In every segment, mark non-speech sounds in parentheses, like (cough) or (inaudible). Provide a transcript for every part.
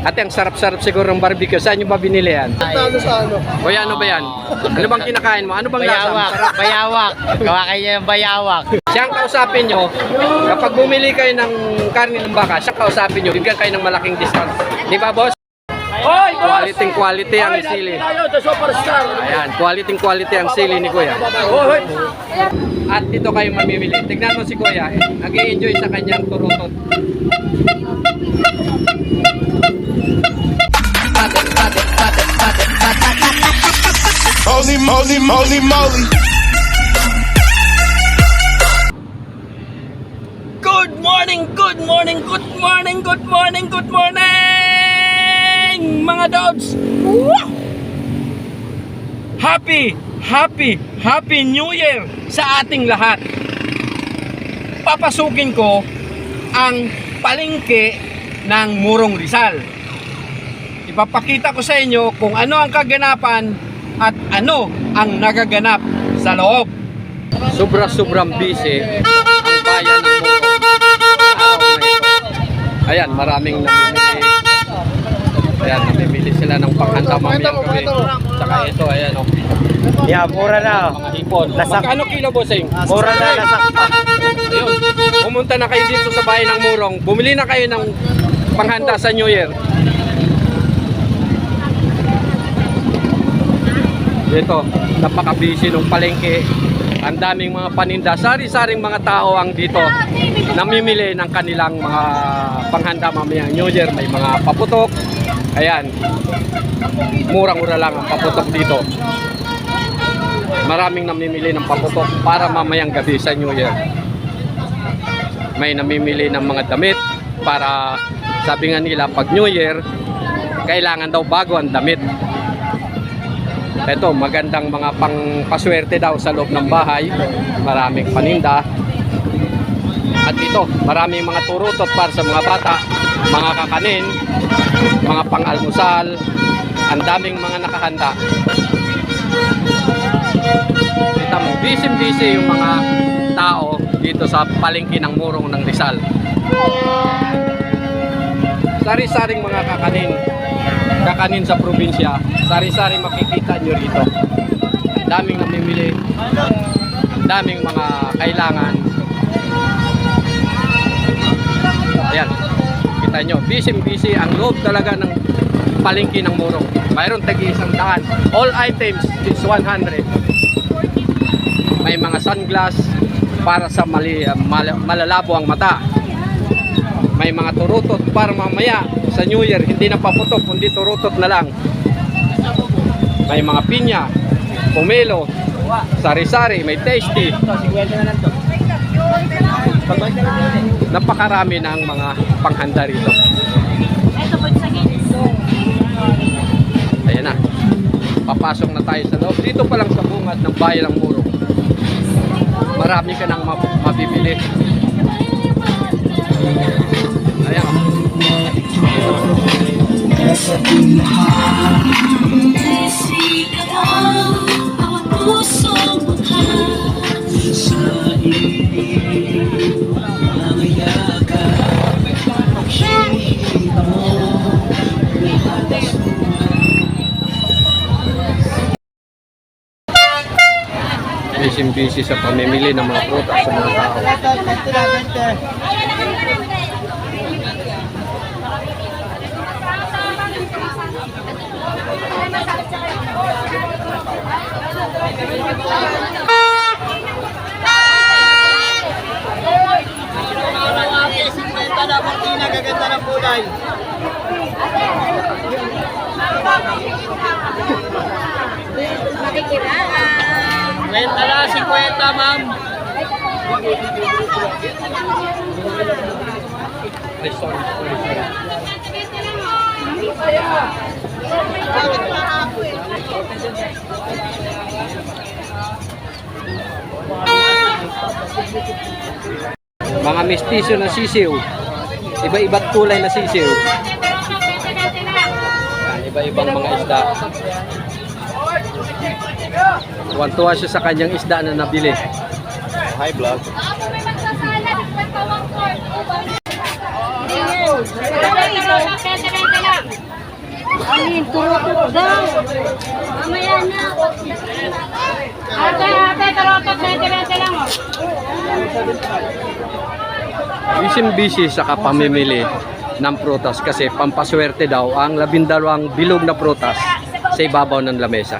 Ate, ang sarap-sarap siguro ng barbecue. Saan nyo ba binili yan? Talo sa ano? Kuya, ano ba yan? Ano bang kinakain mo? Ano bang lasa? Bayawak, Masarap. bayawak. Gawa kayo ng bayawak. Siya ang kausapin nyo. Kapag bumili kayo ng karne ng baka, siya kausapin nyo. Bigyan kayo ng malaking discount. Di ba, boss? Hoy, Quality quality ang sili. Ayan, quality quality ang sili ni Kuya. At dito kayo mamimili. Tignan mo si Kuya, nag enjoy sa kanyang turutot. Holy moly, moly, moly. Good morning, good morning, good morning, good morning, good morning, mga dogs! Happy, happy, happy New Year sa ating lahat. Papasukin ko ang palengke ng Murong Rizal. Ipapakita ko sa inyo kung ano ang kaganapan at ano ang nagaganap sa loob. Sobra-sobrang busy ang bayan ng ito. Ayan, maraming namimili. Ayan, namimili sila ng panghanda mamayang gabi. Saka ito, ayan o. Yeah, mura na. Mga hipon. Lasak. Magkano kilo, bossing? Mura na, lasak pa. Ayun, pumunta na kayo dito sa bahay ng Murong. Bumili na kayo ng panghanda sa New Year. Dito, napaka-busy ng palengke. Ang daming mga paninda. Sari-saring mga tao ang dito namimili ng kanilang mga panghanda mamayang New Year. May mga paputok. Ayan. Murang-mura lang ang paputok dito. Maraming namimili ng paputok para mamayang gabi sa New Year may namimili ng mga damit para sabi nga nila pag New Year kailangan daw bago ang damit ito magandang mga pangpaswerte daw sa loob ng bahay maraming paninda at ito maraming mga turutot para sa mga bata mga kakanin mga pang-almusal ang daming mga nakahanda kita mo busy busy yung mga tao dito sa palengke ng Murong ng Rizal. Sari-saring mga kakanin. Kakanin sa probinsya. Sari-sari makikita nyo rito. Daming namimili. Daming mga kailangan. Ayan. Kita nyo. Busy-busy. Ang loob talaga ng palengke ng Murong. Mayroon tagi isang daan. All items is 100 may mga sunglass para sa mali, mal- malalabo ang mata. May mga turutot para mamaya sa New Year hindi na paputok kundi turutot na lang. May mga pinya, pomelo, sari-sari, may tasty. Napakarami ng mga panghanda rito. Ayan na. Papasok na tayo sa loob. Dito pa lang sa bungad ng bayan ng Muro marami ka nang mab- mabibili. Ayan. Busy-busy sa pamimili ng mga prutas sa mga tao. Kwenta na, 50 ma'am. Ay, sorry, sorry, Mga mestizo na sisiw. Iba-iba't kulay na sisiw. Iba-ibang mga isda. Tuwan-tuwa siya sa kanyang isda na nabili. Hi, vlog. Ito, ito lang. Mamaya na. Ate, ate, tarotot, 20-20 lang oh. Bisin-bisi sa pamimili ng prutas kasi pampaswerte daw ang labindalawang bilog na prutas sa ibabaw ng lamesa.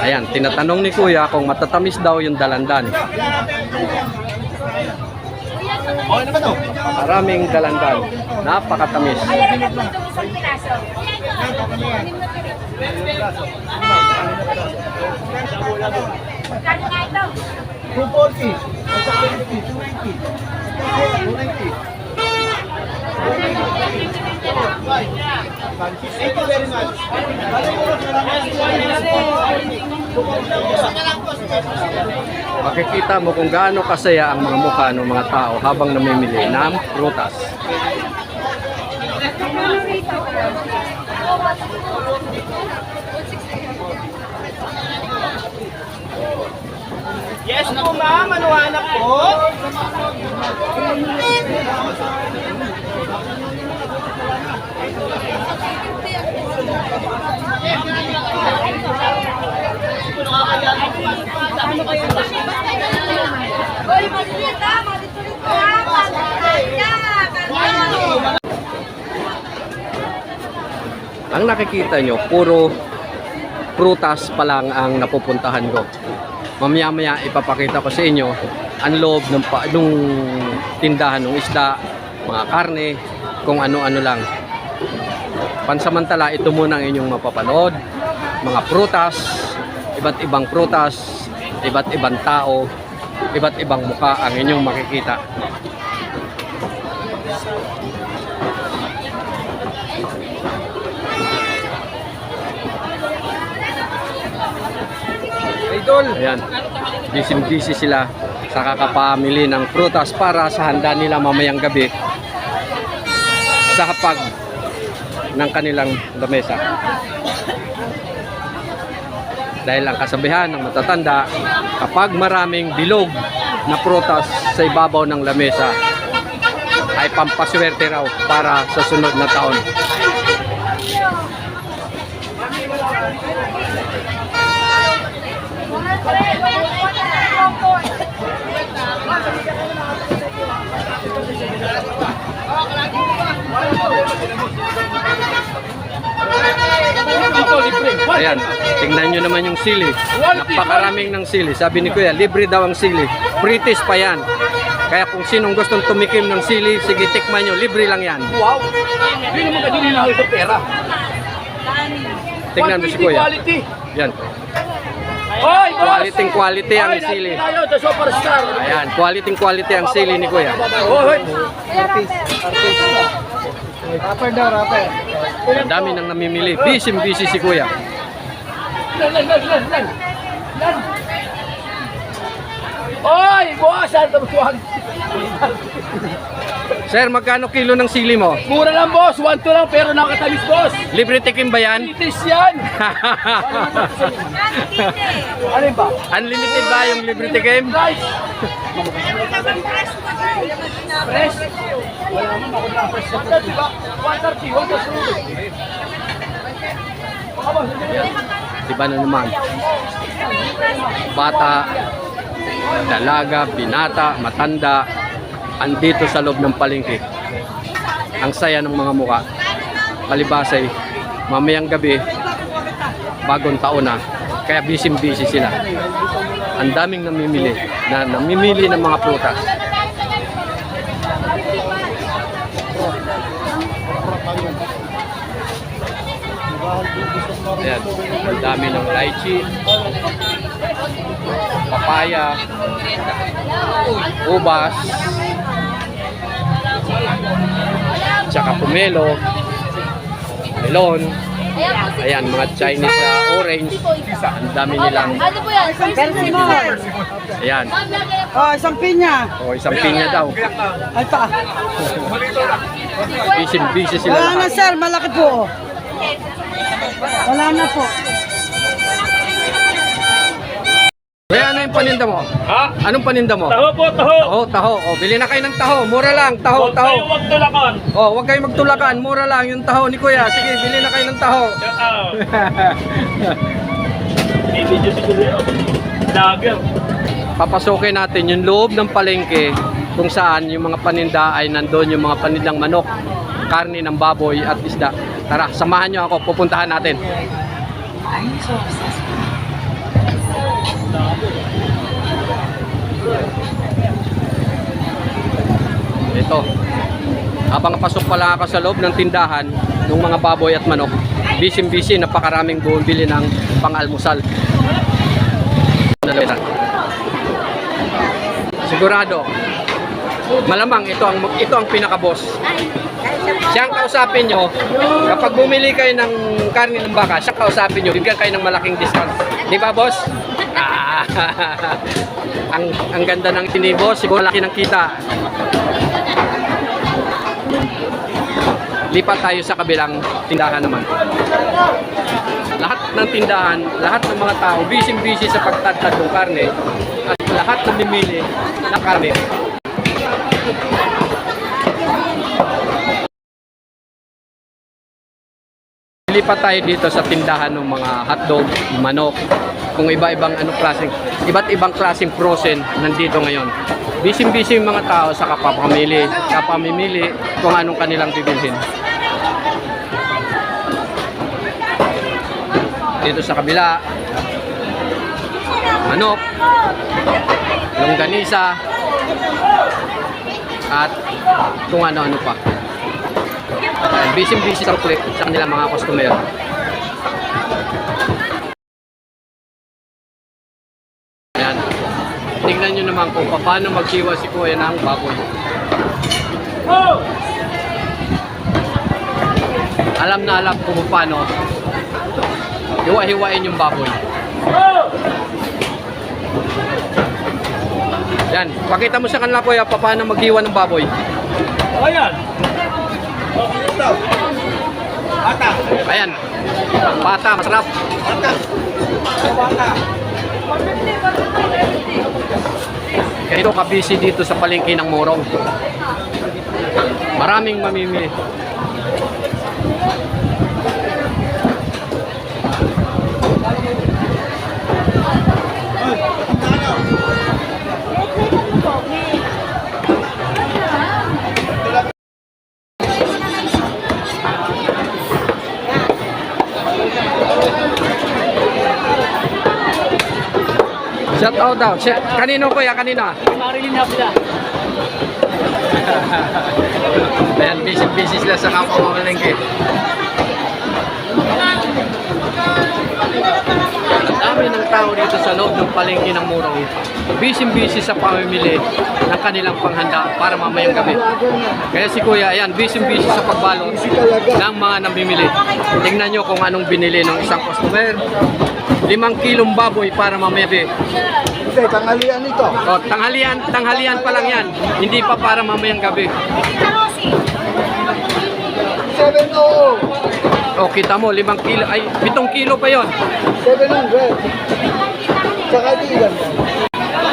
Ayan, tinatanong ni Kuya kung matatamis daw yung dalandan. Maraming dalandan. Napakatamis. Napakatamis. 240 at saka 290 290 Thank you very much. Makikita mo kung gaano kasaya ang mga mukha ng mga tao habang namimili ng prutas. Yes po ma'am, ano hanap po? Ang nakikita nyo, puro prutas pa lang ang napupuntahan ko. Mamaya-maya ipapakita ko sa inyo ang loob ng pa, nung tindahan ng isda, mga karne, kung ano-ano lang. Pansamantala, ito muna ang inyong mapapanood. Mga prutas, iba't ibang prutas, iba't ibang tao, iba't ibang muka ang inyong makikita. Idol! Ayan. Busy-busy sila sa kakapamili ng prutas para sa handa nila mamayang gabi sa hapag ng kanilang lamesa. Dahil ang kasabihan ng matatanda, kapag maraming bilog na prutas sa ibabaw ng lamesa, ay pampaswerte raw para sa sunod na taon. Ayan, tingnan nyo naman yung sili. Napakaraming ng sili. Sabi ni Kuya, libre daw ang sili. British pa yan. Kaya kung sinong gustong tumikim ng sili, sige tikman nyo, libre lang yan. Wow! Hindi naman ka din sa pera. Tingnan mo si Kuya. Yan. Hoy, boss! Quality quality ang sili. Tayo, the superstar. Ayan, quality quality ang sili ni Kuya. Hoy, Ang dami nang namimili. Busy busy si Kuya. Lan, lan, lan, Sir, magkano kilo ng sili mo? Mura lang, boss. One to lang, pero nakatamis, boss. Libre tikim ba yan? Itis yan. Ano ba? Unlimited ba yung libre tikim? Price. Fresh. Wala naman ako na fresh. 130 ba? 130, 130. Baka ba? Diba na naman? Bata, dalaga, binata, matanda, andito sa loob ng palengke. Ang saya ng mga muka. Palibasay, mamayang gabi, bagong taon na, kaya busy-busy sila. Ang daming namimili, na namimili ng mga prutas. Ayan, ang dami ng lychee, papaya, ubas, tsaka pomelo, melon, ayan, mga Chinese uh, orange, ang dami nilang, Ano po yan? Persimmon. ayan, Oh, isang pinya. o isang pinya daw. Ay pa. Busy, busy sila Wala na lahat. sir, malaki po. Wala na po. Kaya ano yung paninda mo? Ha? Anong paninda mo? Taho po, taho. Taho, taho. O, bili na kayo ng taho. Mura lang. Taho, Huwag kayo taho. magtulakan. O, huwag kayong magtulakan. Mura lang yung taho ni Kuya. Sige, bili na kayo ng taho. Shout out. Bibidyo siguro yun. Lager. Papasukin natin yung loob ng palengke kung saan yung mga paninda ay nandun yung mga panindang manok, karni ng baboy at isda. Tara, samahan nyo ako. Pupuntahan natin. Ito. Habang pasok pala ako sa loob ng tindahan ng mga baboy at manok, busy-busy, napakaraming bumibili ng pang-almusal. Sigurado. Malamang ito ang ito ang pinaka-boss. Siya ang kausapin nyo. Kapag bumili kayo ng karne ng baka, siya kausapin nyo. Bigyan kayo ng malaking discount. Di ba, boss? Ah, (laughs) ang ang ganda ng tini boss. Siguro laki ng kita. Lipat tayo sa kabilang tindahan naman. Lahat ng tindahan, lahat ng mga tao, busy-busy sa pagtadtad ng karne at lahat namimili ng karne. Lipat tayo dito sa tindahan ng mga hotdog, manok, kung iba-ibang ano klaseng, iba't ibang klaseng frozen nandito ngayon. Yung mga tao sa kapapamili, kapamimili kung anong kanilang bibilhin. Dito sa kabila, manok, longganisa, at kung ano-ano pa. Ulit sa kanilang mga customer. Tingnan nyo naman kung paano magsiwa si Kuya ng baboy. Alam na alam kung paano hiwa-hiwain yung baboy. Yan, pakita mo sa kanila Kuya paano maghiwa ng baboy. Ayan. Ayan. Pata, masarap. Ganito ka-busy dito sa palengke ng Morong. Maraming mamimili. Shout out daw. Shout- Kanino kuya? Kanino? Marilyn Hapla. (laughs) Ayan, busy-busy sila sa kapwa mamalengke. Ang dami ng tao dito sa loob ng palengke ng Murong. Busy-busy sa pamimili ng kanilang panghanda para mamayang gabi. Kaya si Kuya, ayan, busy-busy sa pagbalot ng mga namimili. Tingnan nyo kung anong binili ng isang customer. Limang kilong baboy para mamaya gabi. Hindi, tanghalian ito. O, tanghalian, tanghalian pa lang yan. Hindi pa para mamayang gabi. 700. O, kita mo, limang kilo, ay, pitong kilo pa yon. 700. Saka di ilan yan.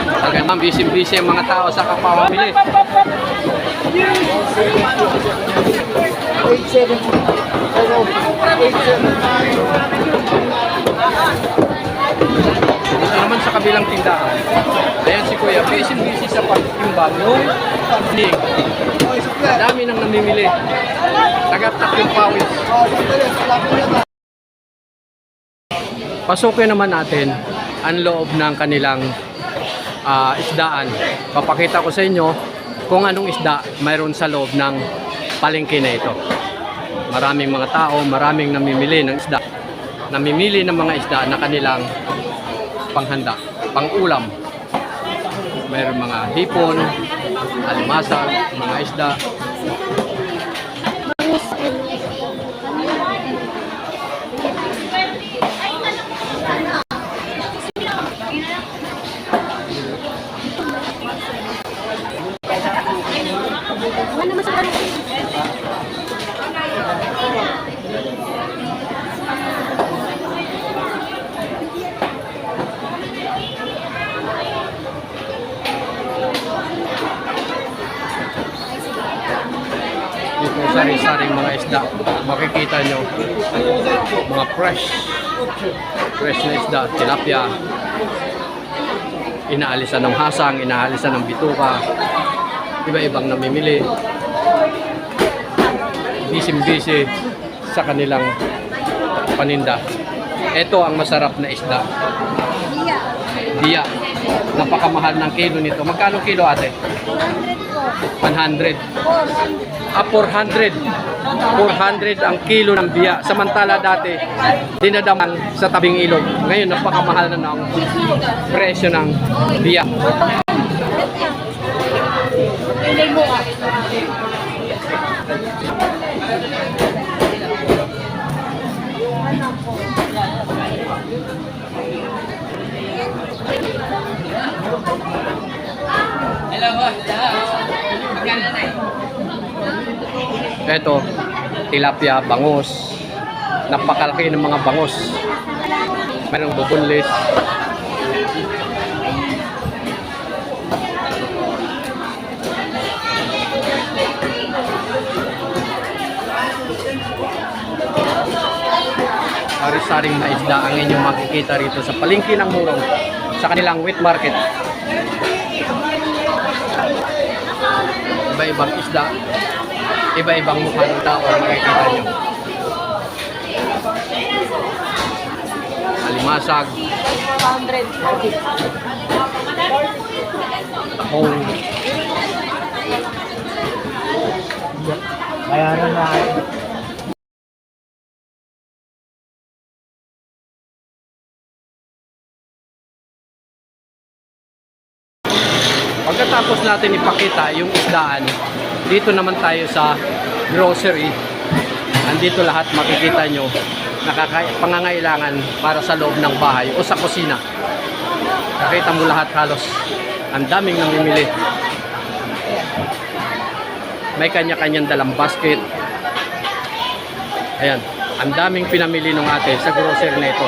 Talagang ma'am, busy-busy ang mga tao sa kapamamili. 870. Ano? 870. Dito naman sa kabilang tindahan. Ayan si Kuya, busy-busy sa pagtimbang yung pagling. Oh, isukle. Dami nang namimili. Tagatak yung pawis. Pasukin naman natin ang loob ng kanilang ah, isdaan. Papakita ko sa inyo kung anong isda mayroon sa loob ng palengke na ito. Maraming mga tao, maraming namimili ng isda namimili ng mga isda na kanilang panghanda, pangulam. Mayroong mga hipon, almasag, mga isda. Ano naman sa isda. Makikita nyo mga fresh. Fresh na isda. Tilapia. Inaalisan ng hasang, inaalisan ng bituka. Iba-ibang namimili. Bisim-bisi sa kanilang paninda. Ito ang masarap na isda. Biya. Napakamahal ng kilo nito. Magkano kilo ate? 100. Ah, 400. 400 ang kilo ng biya. Samantala dati, dinadaman sa tabing ilog. Ngayon, napakamahal na ng presyo ng biya. Ito, tilapia, bangus. Napakalaki ng mga bangus. Merong bubunlis. Sari-saring na isda ang inyong makikita rito sa palengke ng Murong sa kanilang wheat market. Iba-ibang isda, iba-ibang mukha ng tao ang makikita nyo. Alimasag, tahong, Bayaran na. Pagkatapos natin ipakita yung isdaan, dito naman tayo sa grocery. Andito lahat makikita nyo pangangailangan para sa loob ng bahay o sa kusina. Nakita mo lahat halos. Ang daming namimili. May kanya-kanyang dalang basket. Ayan. Ang daming pinamili ng ate sa grocery na ito.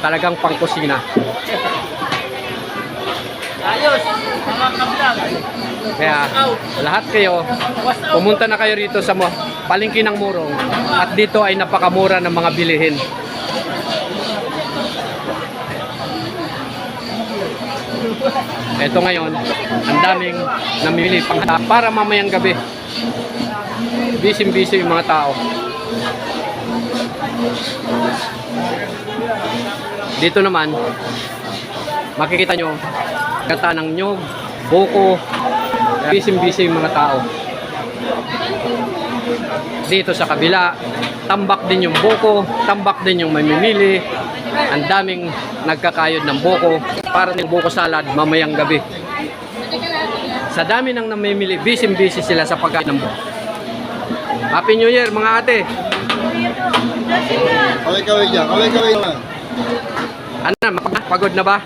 Talagang pangkusina. Ayos! Mga kabilang! Kaya lahat kayo, pumunta na kayo rito sa palengke ng Murong at dito ay napakamura ng mga bilihin. Ito ngayon, ang daming namimili pang para mamayang gabi. Busy-busy yung mga tao. Dito naman, makikita nyo, gata ng nyog, buko, yung mga tao. Dito sa kabila, tambak din yung buko, tambak din yung mamimili. Ang daming nagkakayod ng buko para ng buko salad mamayang gabi. Sa dami ng namimili, busy-busy sila sa pagkain ng buko. Happy New Year mga ate! Kaway-kaway dyan, kaway-kaway lang. Ano mapag- pagod na ba?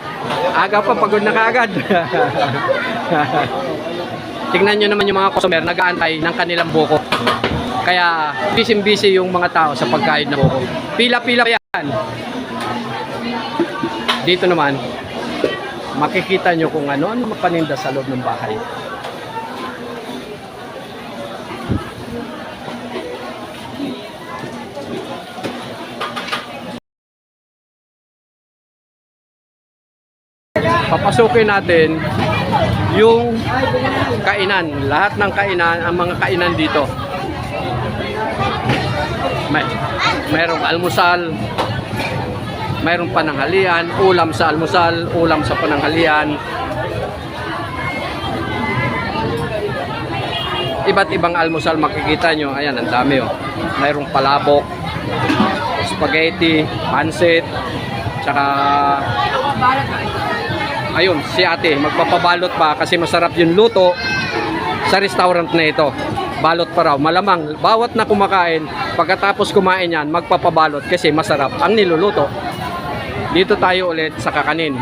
Aga pa, pagod na kaagad. (laughs) Tingnan nyo naman yung mga customer, nag-aantay ng kanilang buko. Kaya, busy-busy yung mga tao sa pagkain ng buko. Pila-pila pa yan. Dito naman, makikita nyo kung ano-ano mapaninda sa loob ng bahay. Papasukin natin yung kainan. Lahat ng kainan, ang mga kainan dito. May, mayroong almusal, mayroong pananghalian, ulam sa almusal, ulam sa pananghalian. Iba't ibang almusal makikita nyo. Ayan, ang dami oh. Mayroong palabok, spaghetti, pansit, tsaka ayun, si ate, magpapabalot pa kasi masarap yung luto sa restaurant na ito. Balot pa raw. Malamang, bawat na kumakain, pagkatapos kumain yan, magpapabalot kasi masarap ang niluluto. Dito tayo ulit sa kakanin.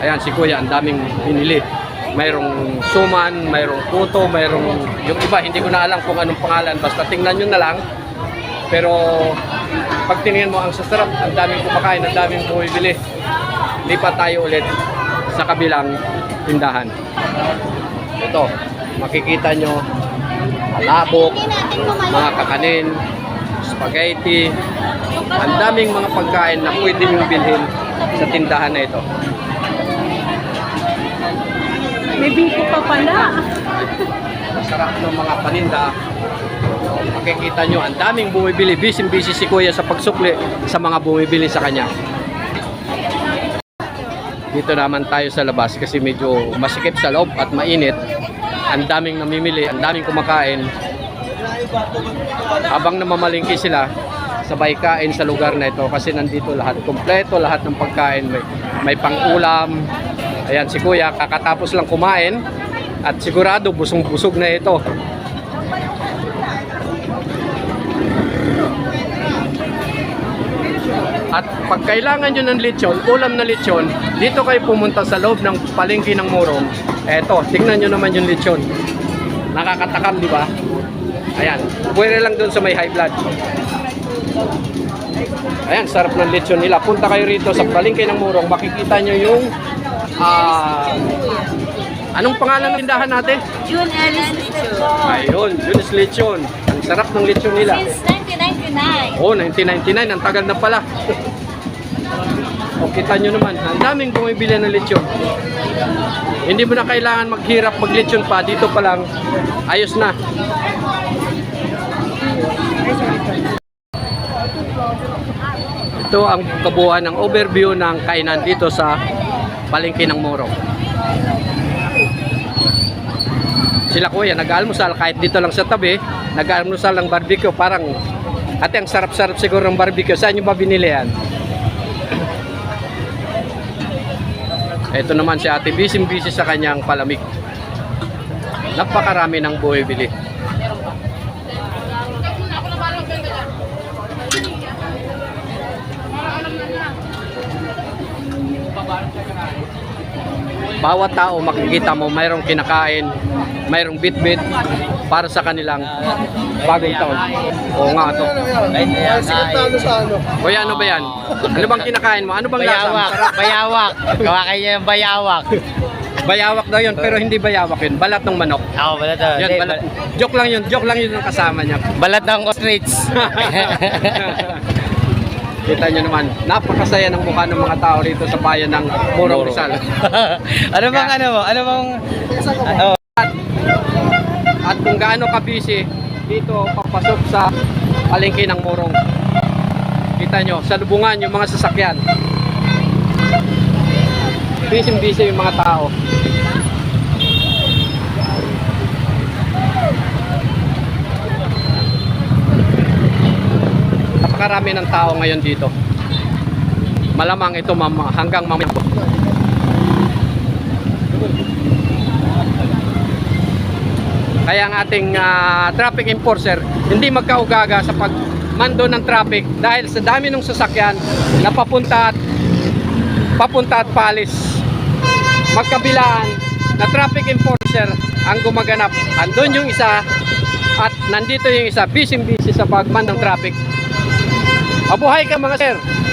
Ayan, si kuya, ang daming pinili. Mayroong suman, mayroong puto, mayroong yung iba, hindi ko na alam kung anong pangalan. Basta tingnan nyo na lang. Pero pag tinignan mo ang sasarap, ang daming kumakain, ang daming bumibili lipat tayo ulit sa kabilang tindahan. Ito, makikita nyo palabok, mga kakanin, spaghetti, ang daming mga pagkain na pwede nyo bilhin sa tindahan na ito. May biko pa pala. Masarap ng mga paninda. Makikita nyo, ang daming bumibili. Busy-busy si Kuya sa pagsukli sa mga bumibili sa kanya. Dito naman tayo sa labas kasi medyo masikip sa loob at mainit. Ang daming namimili, ang daming kumakain. Habang namamalingki sila, sabay kain sa lugar na ito kasi nandito lahat, kompleto lahat ng pagkain. May, may pang-ulam. Ayan, si Kuya kakatapos lang kumain at sigurado busong-busog na ito. At pag kailangan nyo ng lechon, ulam na lechon, dito kayo pumunta sa loob ng palengke ng Murong. Eto, tingnan nyo naman yung lechon. Nakakatakam, di ba? Ayan, pwede lang doon sa may high blood. Ayan, sarap ng lechon nila. Punta kayo rito sa palengke ng Murong, makikita nyo yung ah Anong pangalan ng tindahan natin? June Ellis Lechon. Ayun, Junis Lechon. Ang sarap ng lechon nila. Since 1999. Oh, 1999, ang tagal na pala. o, kita nyo naman, ang daming bumibili ng lechon. Hindi mo na kailangan maghirap mag-lechon pa, dito pa lang, ayos na. Ito ang kabuuan ng overview ng kainan dito sa palengke ng Morong. Sila kuya, nag-almusal kahit dito lang sa tabi, nag-almusal ng barbecue, parang ate ang sarap-sarap siguro ng barbecue. Saan nyo ba binili yan? Ito naman si ate, busy-busy sa kanyang palamig. Napakarami ng bumibili. Bawat tao makikita mo mayroong kinakain, mayroong bit-bit para sa kanilang bagong taon. Oo nga to. Kuya, ano ba yan? Ano bang kinakain mo? Ano bang lasa? Bayawak, Masarap. bayawak. Gawa kayo ng bayawak. Bayawak daw yun, pero hindi bayawak yun. Balat ng manok. Ako, balat na. Yan, balat. Joke lang yun. Joke lang yun ang kasama niya. Balat ng ostrich. (laughs) Kita nyo naman, napakasaya ng mukha ng mga tao rito sa bayan ng Morong Rizal. (laughs) ano bang ano mo? Ano bang... Ano? At kung gaano ka busy, dito papasok sa palengke ng Morong. Kita nyo, sa lubungan yung mga sasakyan. Busy-busy yung mga tao. Napakarami ng tao ngayon dito. Malamang ito mama, hanggang mamaya. Kaya ang ating ah, traffic enforcer hindi magkaugaga sa pagmando ng traffic dahil sa dami ng sasakyan na papunta at papunta at palis. Magkabilaan na traffic enforcer ang gumaganap. Andun yung isa at nandito yung isa busy busy sa pagman ng traffic. Mabuhay ka mga sir.